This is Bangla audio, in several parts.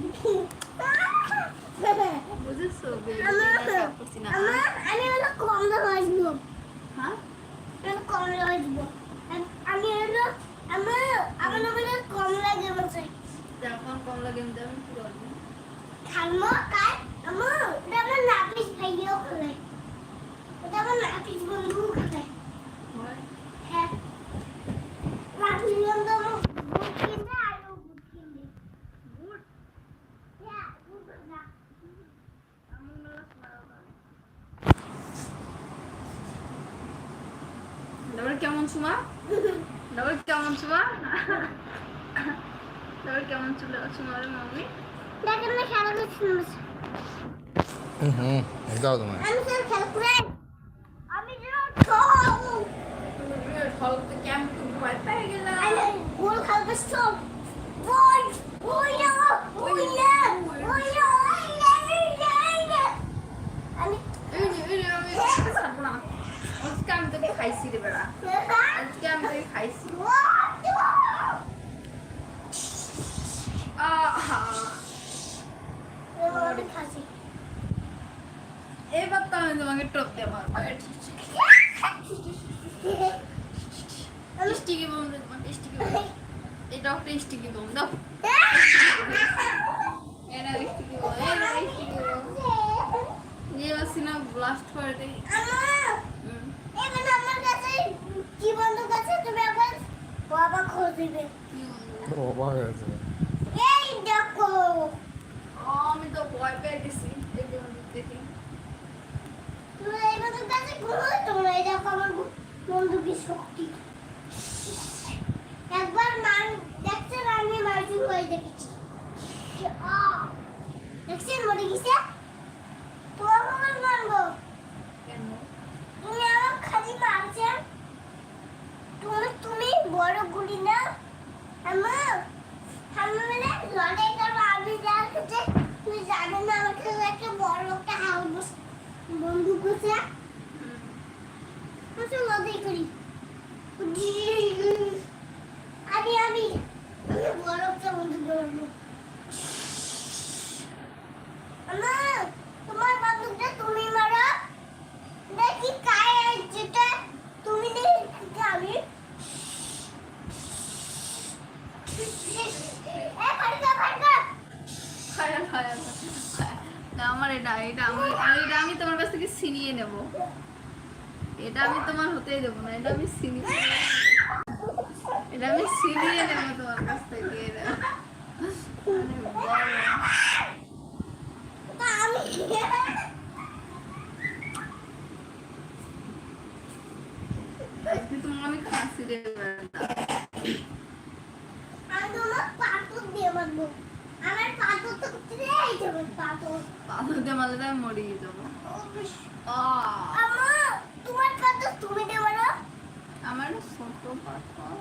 বন্ধু হ্যাঁ নাপিস বন্ধু আমার বুট কিনতে আর ও বুট কিনবে বুট হ্যাঁ বুট না ডাবল কেমন সুমা ডাবল কেমন সুমা ডাবল কেমন ছিল সুমা রে মাম্মি দেখেন না খেলা করছি হুম হুম দাও তোমার আমি স্যার খেলা করে আমি যেন খাব হলতে ক্যাম্প ভয় পেয়ে গেলাম আমি গোল খেলতে সব বল ওই না ওই না ওই না ওই না ওই না ওই না আমি এই যে এই যে আমি ছাড়বো না আজকে আমি তোকে খাইছি রে বেড়া আজকে আমি তোকে খাইছি আহা আমি খাসি তোমাকে টপতে মারবো স্টিকি বোম স্টিকি এটা একটা স্টিকি বোম দাও। এটা স্টিকি বোম এটা স্টিকি বোম যে আসিনা ব্লাস্ট করে দেই এবার আমার কাছে কি তুমি বাবা খোঁজ দিবে এই দেখো। আমি তো ভয় পেয়ে গেছি এই বন্দুক দেখে তুমি এই বন্দুক কাছে ঘুরো তোমরা এই দেখো আমার শক্তি। একবার মান দেখছেন আমি মার্কিং করে দেখেছি আ, দেখছেন মরে গেছে তোমার আমার মারবো কেন তুমি আমার খালি মারছেন তুমি তুমি বড় গুলি না আমার আমি মানে লড়াই করব আমি যা কাছে তুমি জানো না আমার কাছে একটা বড় একটা হাউস বন্দুক আছে আমি লড়াই করি আমি আমি আমি বড় একটা বন্দুক ধরবো আমার তোমার বন্দুকটা তুমি মারো দেখি কায় যেটা তুমি দেখি আমি এ ফাটকা ফাটকা খায়া, খায়া, খায়া। না, আমার এটা এটা আমি এটা আমি তোমার কাছ থেকে ছিনিয়ে নেব। এটা আমি তোমার হতেই দেবো না, এটা আমি ছিনিয়ে এটা আমি ছিনিয়ে নেব তোমার কাছ থেকে এটা। আরে বাবা। তা আমি আজকে তোমার আমি খাসি রে আমি তোমার পাথর দিয়ে মারবো আমার পাথর তো এই যাবে পাথর পাথর দিয়ে মারলে আমি মরিয়ে যাব আমার তোমার পাথর তুমি দিয়ে মারো আমার ছোট পাথর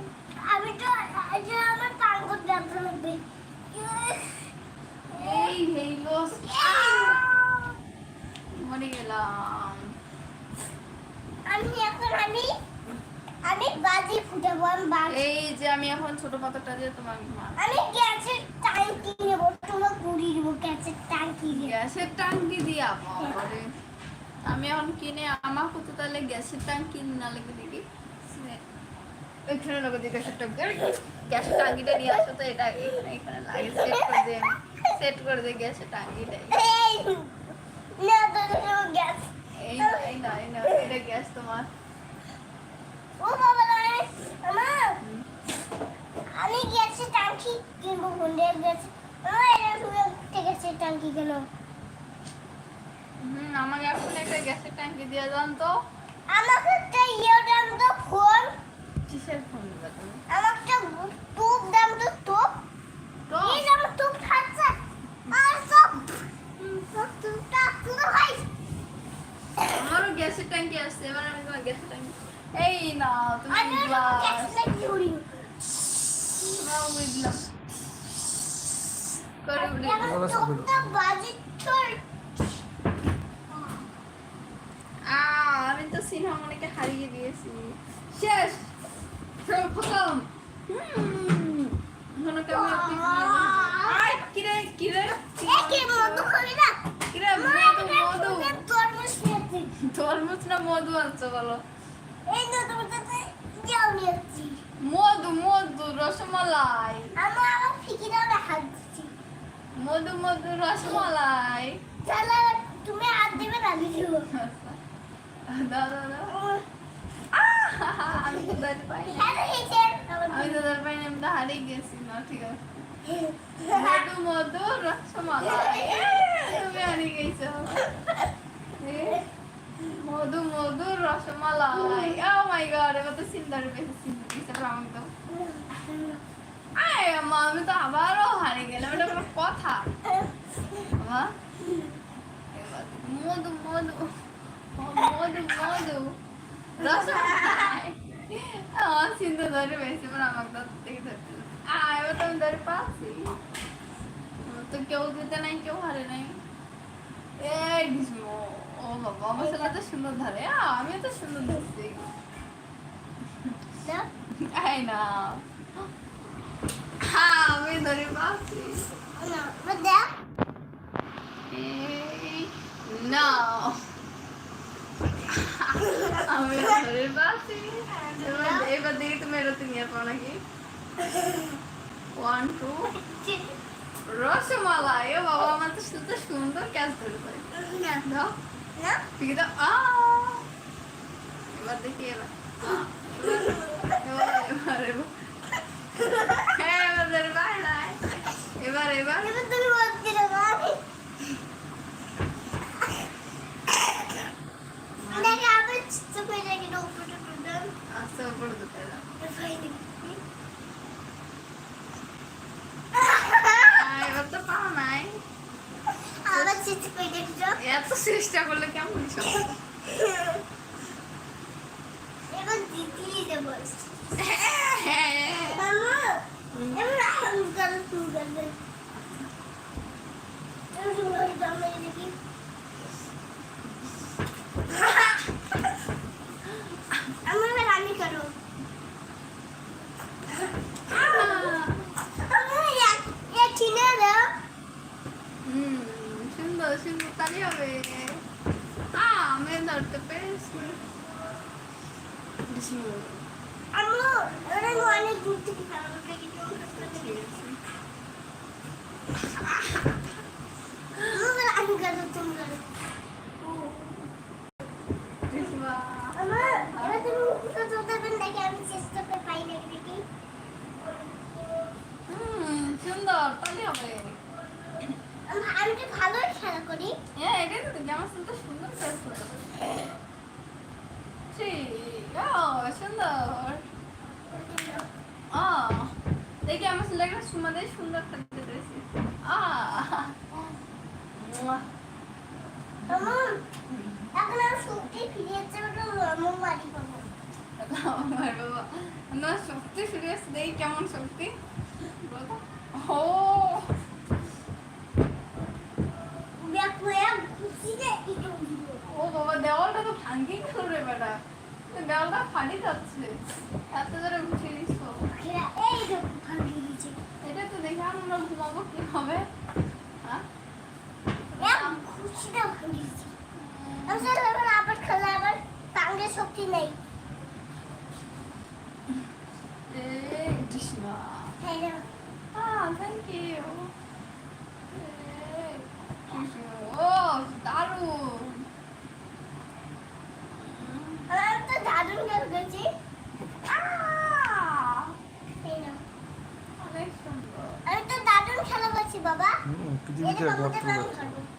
মরে গেলাম। আমি এখন আমি আমি বাজি ফুটাবো আমি বাজি এই যে আমি এখন ছোট পাথরটা দিয়ে তোমাকে মার আমি গ্যাসের ট্যাঙ্কি নেব তোমার কুড়ি নেব গ্যাসের ট্যাঙ্কি নিয়ে গ্যাসের টাঙ্কি দিয়া বাবারে আমি এখন কিনে আমাকে তো তাহলে গ্যাসের টাঙ্কি না লেগে দেখি এখানে লোক দিয়ে গ্যাসের টাঙ্কি গ্যাসের টাঙ্কিটা নিয়ে আসো তো এটা এখানে এখানে লাগে সেট করে দে সেট করে দে গ্যাসের টাঙ্কিটা এই না তো তো গ্যাস এই না এই না এই না এটা গ্যাস তোমার। ও বাবা রে আমি গ্যাসের ট্যাঙ্কি কিনবো গ্যাস গ্যাসের ট্যাঙ্কি কেন? হুম আমাকে এখন একটা গ্যাসের ট্যাঙ্কি দিয়ে যান তো। আমাকে একটা ইয়ে দাম তো ফোন কিসের ফোন দিবা তুমি আমাকে একটা টুপ দাম তো টুপ তো এই দাম টুপ খাচ্ছে আর সব সব টুপটা তুলো ভাই আমারও গ্যাসের ট্যাঙ্কি আসছে এবার আমি তোমার গ্যাসের ট্যাঙ্কি এই না তুমি আমি গ্লাস গ্যাসের ট্যাঙ্কি উড়ি তোমার বুঝলাম করে উঠে আমার টুপটা বাজি তোর আ আমি তো সিনহামনিকে হারিয়ে দিয়েছি শেষ সব খতম হুম এখন কেমন আই কিরে কিরে এ কি মধু খাবি না কিরে মা, মধু এটা মধু তোকে তরমুজ খেয়েছি। তরমুজ না মধু আনছো বলো। এই তো তোমার সাথে যাও নিয়েছি। মধু মধু রসমালাই। আমার ফিকিরাও মধু মধু রসমালাই। তুমি হাত দেবে না দাও! আমি তো দাঁড় পাই? আমি তো দাঁড় পাই আমি তো হারিয়ে গেছি না ঠিক আছে। মধু মধু রসমালাই। তুমি হারিয়ে গেছো। মধু মধু, রসমালাই। ও মাই গড এবার তো সিন্দার দিছে আমাকে তো আয় আম্মা, আমি তো আবারও হারিয়ে গেলাম, এটা কোনো কথা। মধু মধু মধু মধু, রসমালাই। আমার সিন্ধু ধরে বেশি, এবার তো থেকে ধরতে আয়, এবার তো ধরে পাচ্ছি। তো কেউ দিতে নাই, কেউ হারে নাই। এই ও বাবা তো সুন্দর ধরে। আমি তো সুন্দর ধরছি। না। হ্যাঁ আমি ধরে পাচ্ছি না, এবার দাও। এই আমি ধরে পাচ্ছি এবার এবার দেখি তুমি নিয়ে পাও নাকি। ওয়ান টু রসমালাই ও বাবা আমার তো সুন্দর ক্যাচ ধরে পারে না, না। ঠিক আছে আ এবার দেখি এবার আ, এবার এবার এবার হ্যাঁ এবার ধরে পায় নাই এবার এবার এবার তুমি বলছি না, মা, আমি- দেখো, আবার ছোট্ট করে রেখে দাও, উপরে উপরে দাও। আস্তে উপরে দুটো দাও এবার এই দেখি। আ, এবার তো পাও নাই আবার ছোট্ট করে রেখে দাও। এত চেষ্টা করলে কেমন সম্ভব? এবার দ্বিতীয় দেবো। হ্যাঁ মামা, এবার আম গাল, ফুল গাল দে। এবার তুমি ওই দাও, এই দেখি। আমার এবার আমি করো আমার এক- এক কিনে দাও হুম, সুন্দর সুন্দর তালি হবে আ, আমি ধরতে পেরেছি বিষ্ণু, আম্মু ওরা অনেক দূর থেকে খাবার থেকে জল খাচ্ছে ঠিক আছে। আমার আমি করো তুমি করো বিষ্ণু, আমার এবার তুমি উঠে চলতে পারেন দেখি আমি চেষ্টা করে পাই নাকি দেখি হুম, সুন্দর তালি হবে আম- আমি তো ভালোই খেলা করি হ্যাঁ এটাই তো দেখি, আমার সুন্দর সুন্দর ফেস করে ঠিক ও সুন্দর আ, দেখি আমার ছেলেটা সুমাদের সুন্দর থাকতে পেরেছি আ মুয়া। আম্মু এখন আমি সত্যি ফিরে যাচ্ছে ওটা আম্মু বাড়ি পাবো আমার বাবা না শক্তি ফিরে আসছে দেখি কেমন শক্তি ও! বাবা দেওয়ালটা তো ভাঙ্গি গেল রে বেটা দেওয়ালটা যাচ্ছে। এত জোরে ঘুষে দিচ্ছ এটা তো দেখে আমরা ঘুমাবো কি হবে হ্যাঁ এক খুশিতে ভাঙিয়ে দিয়েছে আমি চলো এবার আবার খেলা আবার টাঙ্গে শক্তি নেই আমি তো দারুণ খেলা করেছি বাবা গল্প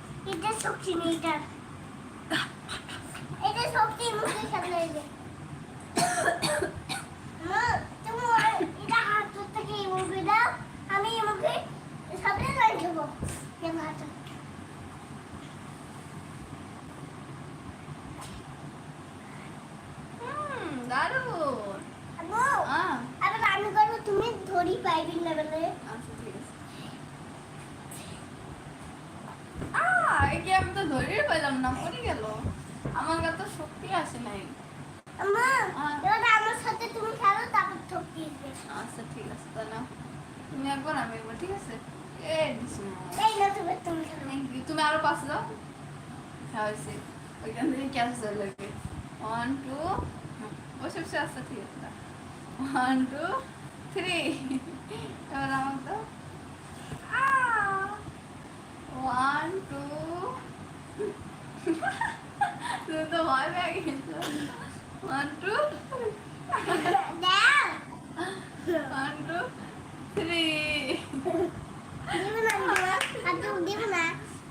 এটা শক্তি নেই এটা। এটা শক্তি মুখে সামনে এলে। মা, তুমি এটা হাত থেকে মুখে দাও, আমি মুখে সামনে রয়ে যাব। ভাত হুম দারুণ আম্মু আহ, আবার আমি করব তুমি ধরি পাইবি না বলে আচ্ছা ঠিক আছে আহ, একে আমি তো ধরেই পেলাম না পড়ে গেল। আমার কাছে তো শক্তি আসে নাই। আমার সাথে তুমি খেলো তারপর ঠকিয়ে আচ্ছা ঠিক আছে তুমি একবার আমি একবার ঠিক আছে? এ দিছি মা। এই না তুমি তুমি খেলো। তুমি আরও পাশে যাও হ্যাঁ হয়েছে। ওইখান থেকে ক্যান্সার লাগে ওয়ান টু বসে বসে আসতে ঠিক আছে ওয়ান টু থ্রি এবার আমার তো ওয়ান টু তুমি তো ভয় পেয়ে গেছো ওয়ান টু দাও ওয়ান টু থ্রি দিব না আর তুমি দিব না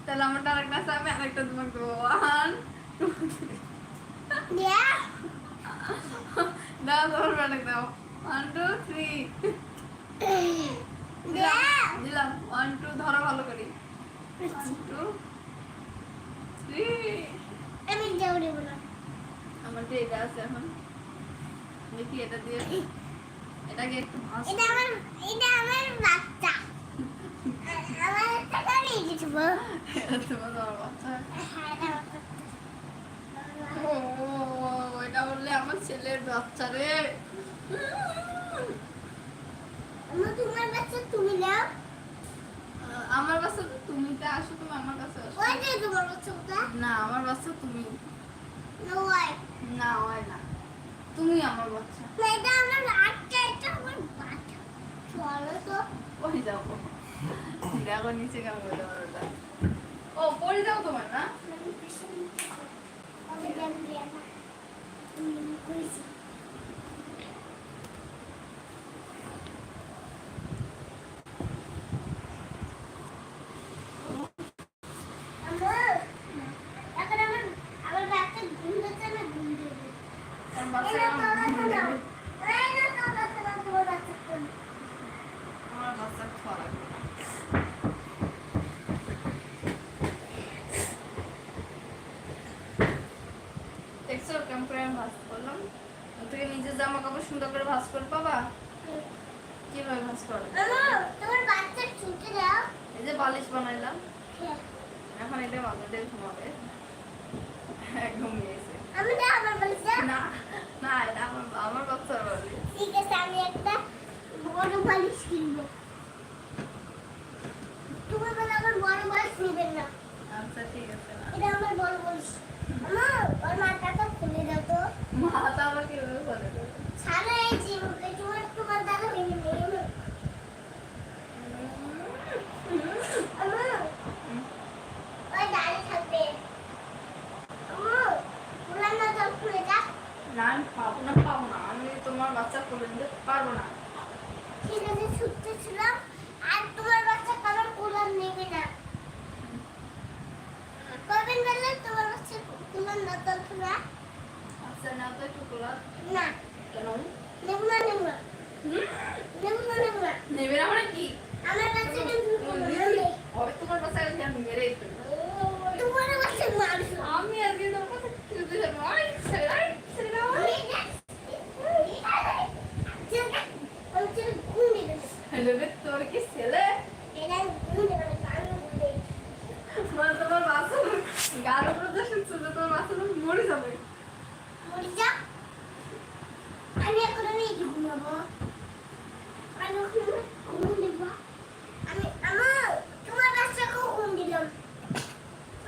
তাহলে আমার আরেকটা আছে আমি আরেকটা তোমাকে দেবো ওয়ান দিলাম ওয়ান টু ধরো ভালো করি ওয়ান টু থ্রি আমি দেও দিব না আমার এটা আছে এখন। দেখি এটা দিয়ে। এটাকে একটু এটা আমার এটা আমার বাচ্চা। আমার টাকা নিয়ে দিব এটা তোমার তোমার বাচ্চা এটা আমার বাচ্চা। ও এটা বললে আমার ছেলের বাচ্চা রে তোমার বাচ্চা তুমি নাও আমার বাচ্চা তো তুমিতে আসো তুমি। আমার কাছে আসো না আমার বাচ্চা তুমি না হয় না। তুমি আমার বাচ্চা। এটা আমার বাচ্চা এটা আমার বাচ্চা। চলো তো। ওই যাও দেখো নিচে কেমন দেওয়ার ওটা। ও পড়ে যাও তোমার না? আমি জানি না। আমি করেছি আম্মু, এখন আমার আমার বাচ্চা ঘুম দিচ্ছে না ঘুম দেবে তোমার বাচ্চা এই না, কেমন তোমার বাচ্চা নাও। এই না, তোমার বাচ্চা নাও, তোমার বাচ্চা কোন? আমার বাচ্চা খাওয়া লাগবে না। দেখছ কেমন করে আমি ভাজ করলাম তুই নিজের জামা কাপড় সুন্দর করে ভাজ করে পাবা? কীভাবে ভাজ করো আম্মু, তোমার বাচ্চা ছুটে দাও। এই যে বালিশ বানাইলাম। হ্যাঁ। এখন এটা বানাতে ঘুমাবে। একদম নিয়েছে আমি না আমার বাচ্চা না না এটা আমার আমার বাচ্চার বালিশ। ঠিক আছে আমি একটা বড় বালিশ কিনবো। তুমি বলে আমার বড় বালিশ নেবেন না। আচ্ছা ঠিক আছে না। এটা আমার বড় বালিশ। আমার ওর মাথাটা খুলে দাও তো। মাথা আবার কীভাবে করে দেবে সারা এই জীবকে তোমার তোমার দাদা ভেঙে নেই আমার ওই দাঁড়িয়ে থাকবে আমার ফুলার না জল খুলে যা না আমি পাবো না পাবো না আমি তোমার বাচ্চা করে দিতে পারব না ঠিক আছে ছুটতে ছিলাম আর তোমার বাচ্চা কারোর কুলার নেবে না কবেন বললে তোমার বাচ্চা কুলার না জল খুলে আচ্ছা না তো একটু খোলা না কেন নেব না নেব না হুম? নেব না নেব না মানে কি? আমার নেই। হবে তোমার কাছে আমি ফেলব তোমার বাচ্চা মারছো আমি আজকে তোমার কাছে ছেড়ে ছেড়ে দাও ছেলে? হ্যালো তোর কি মানে তোমার বাচ্চা গার উপরে শুনছো যে তোমার বাচ্চা মরে যাবে। মরে যা আমি এখন আমি ঘুমাবো আমি এখন ঘুম দিব আমি আমার তোমার বাচ্চাকেও ঘুম দিলাম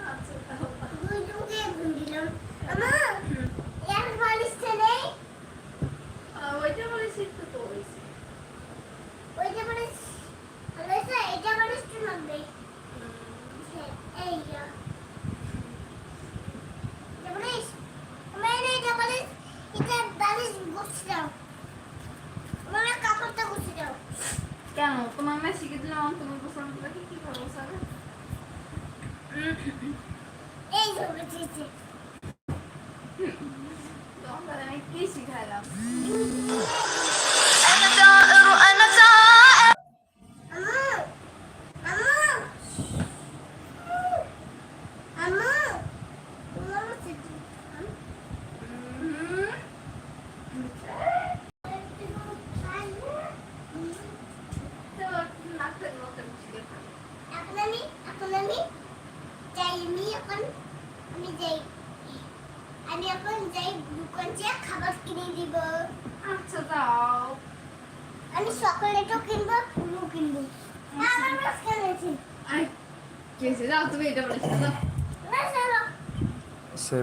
আচ্ছা তাহলে দুজনকে ঘুম দিলাম আমার এর বালিশটা নেই আহ, ওইটা বলে শিখতে তো হয়েছে ওইটা বালিশ আলাইসা এটা বালিশটা লাগবে এই যা এটা বালিশ আমার এই এটা বালিশ এটা বালিশ গুছিয়ে দাও আমার কাপড়টা গুছিয়ে দাও কেন? তোমার মেয়ে শিখে দিলাম তুমি পছন্দ করে কি করব স্যার এই গুছিয়েছে। তোমার আমি কি শিখাইলাম আমার আমার তো নাকটা নতুন ছিল এখন আমি এখন আমি যাই আমি এখন আমি যাই আমি এখন যাই দোকান থেকে খাবার কিনে দিব আচ্ছা দাও আমি চকলেটও কিনবো ফুলও কিনবো আমার মাঝখানে আছে আরে কে যাও তুমি এটা বলেছ দাও সে